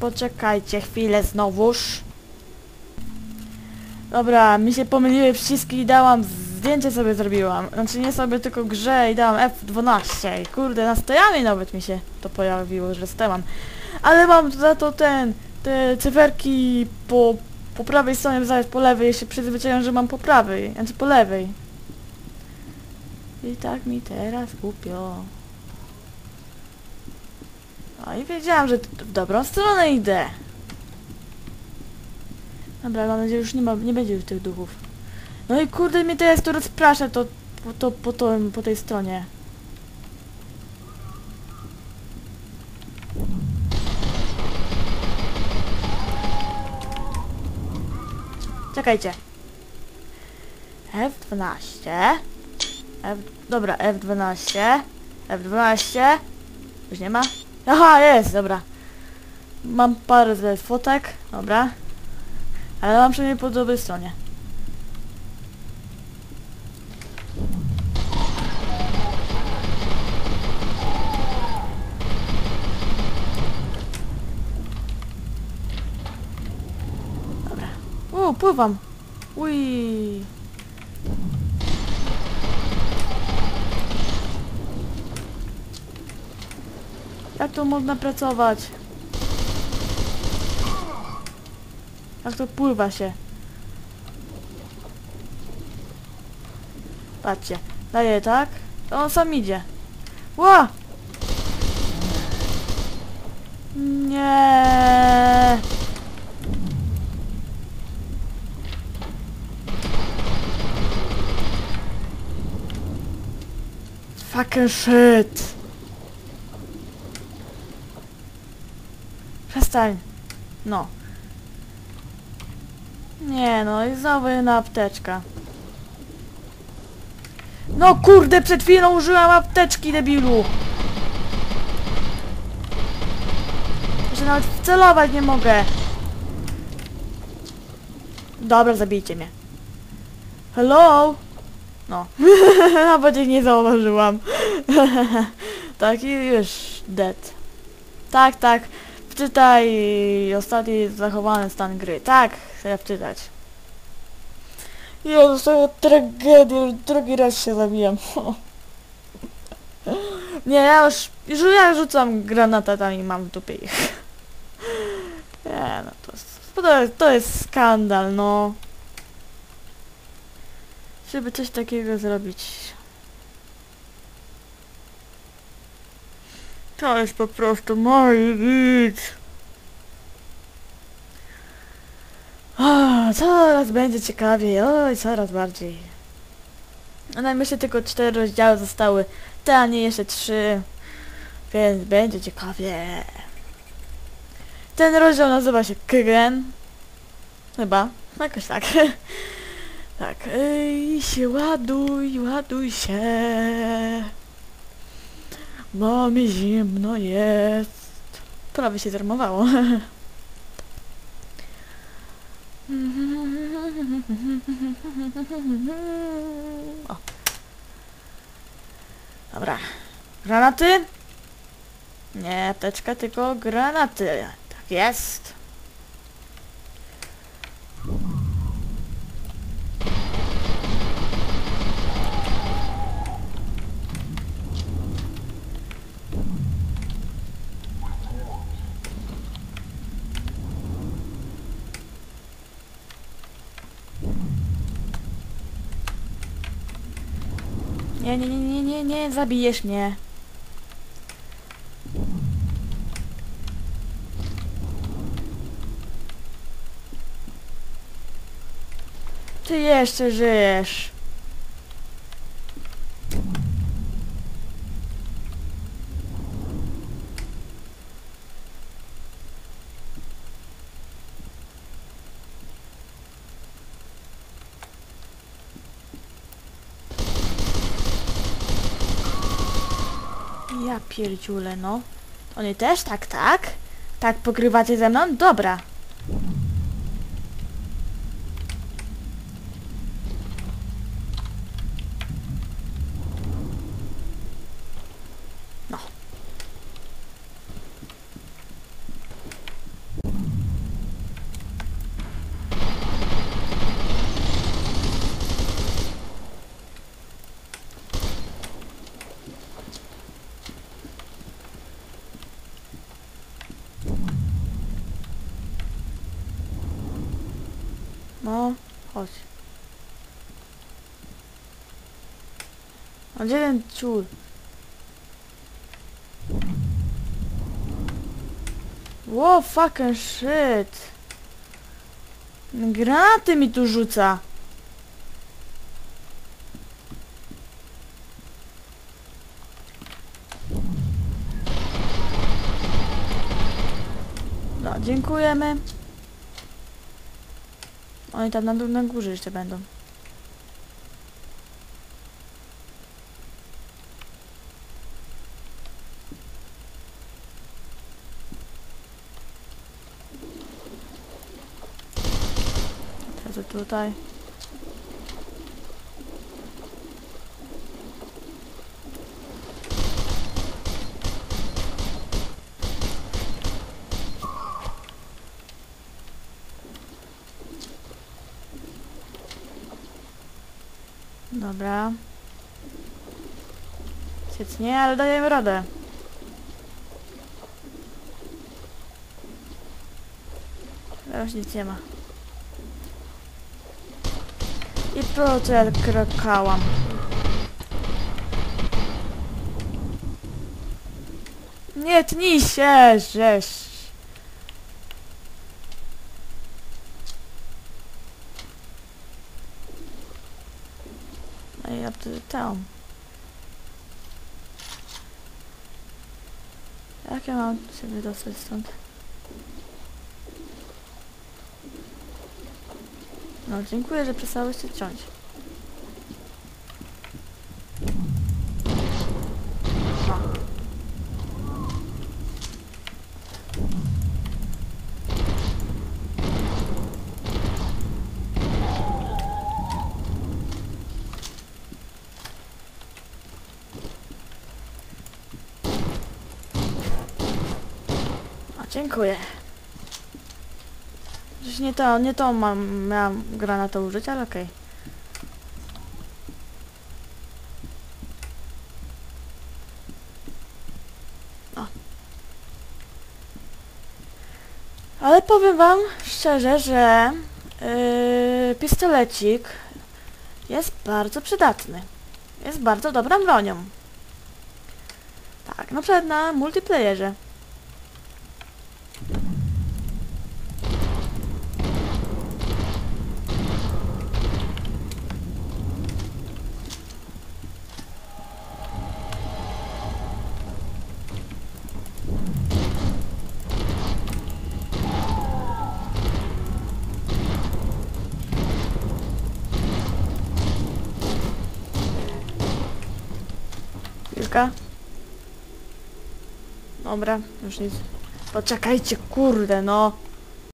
Poczekajcie chwilę znowuż. Dobra, mi się pomyliły przyciski i dałam zdjęcie sobie zrobiłam. Znaczy nie sobie, tylko grze i dałam F12. I kurde, na stojami nawet mi się to pojawiło, że stałam. Ale mam za to ten, te cyferki po, po prawej stronie zamiast po lewej. Ja się przyzwyczaiłam, że mam po prawej, znaczy po lewej. I tak mi teraz głupio. No i wiedziałam, że w dobrą stronę idę. Dobra, mam nadzieję, że już nie, ma, nie będzie już tych duchów. No i kurde, mnie teraz to rozprasza, to, po, to, po, to, po tej stronie. Czekajcie. F12. F, dobra, F12. F12. Już nie ma? Aha, jest, dobra. Mam parę fotek, dobra. Ale mam przynajmniej po dobrej stronie. Dobra. U, pływam. Ui. Jak to można pracować? Jak to pływa się? Patrzcie, daję tak, to on sam idzie. Ła! Nie. Fucking shit. Przestań. No. Nie no, i znowu jedna apteczka. No kurde, przed chwilą użyłam apteczki, debilu! Że nawet wcelować nie mogę. Dobra, zabijcie mnie. Hello? No. Nawet ich nie zauważyłam. tak i już dead. Tak, tak. Wczytaj ostatni zachowany stan gry. Tak, chcę wczytać. Jezus, to tragedię, już drugi raz się zabijam. Nie, ja już, już ja rzucam granatami i mam w dupie ich. Nie, no to to jest, to jest skandal, no. Żeby coś takiego zrobić. To jest po prostu mój widz. O, coraz będzie ciekawiej, oj, coraz bardziej. No nam jeszcze tylko cztery rozdziały zostały, te, a nie jeszcze trzy. Więc będzie ciekawie. Ten rozdział nazywa się Kygen. Chyba, jakoś tak. tak, ej, się ładuj, ładuj się. Bo mi zimno jest. Prawie się zermowało. O. Dobra. Granaty? Nie, apteczka, tylko granaty. Tak jest. Nie, nie, nie, nie, nie, nie, zabijesz mnie. Ty jeszcze żyjesz. Ja pierdziule, no. Oni też tak, tak? Tak pogrywacie ze mną? Dobra. No. No, chodź. A gdzie ten ciul? Wow, fucking shit. Granaty mi tu rzuca. No, dziękujemy. Oni tam na, na górze jeszcze będą. Teraz tutaj. Dobra. Siec nie, ale dajemy radę. Teraz nic nie ma. I po krakałam? Nie tnij się, żeś. No ja tu tam. Jak ja mam się wydostać stąd? No, dziękuję, że przestałeś się ciąć. Dziękuję. Przecież nie to, nie to mam, miałam granata użyć, ale okej. O. Ale powiem wam szczerze, że yy, pistolecik jest bardzo przydatny. Jest bardzo dobrą bronią. Tak, na przykład na multiplayerze. Dobra, już nic. Poczekajcie, kurde, no.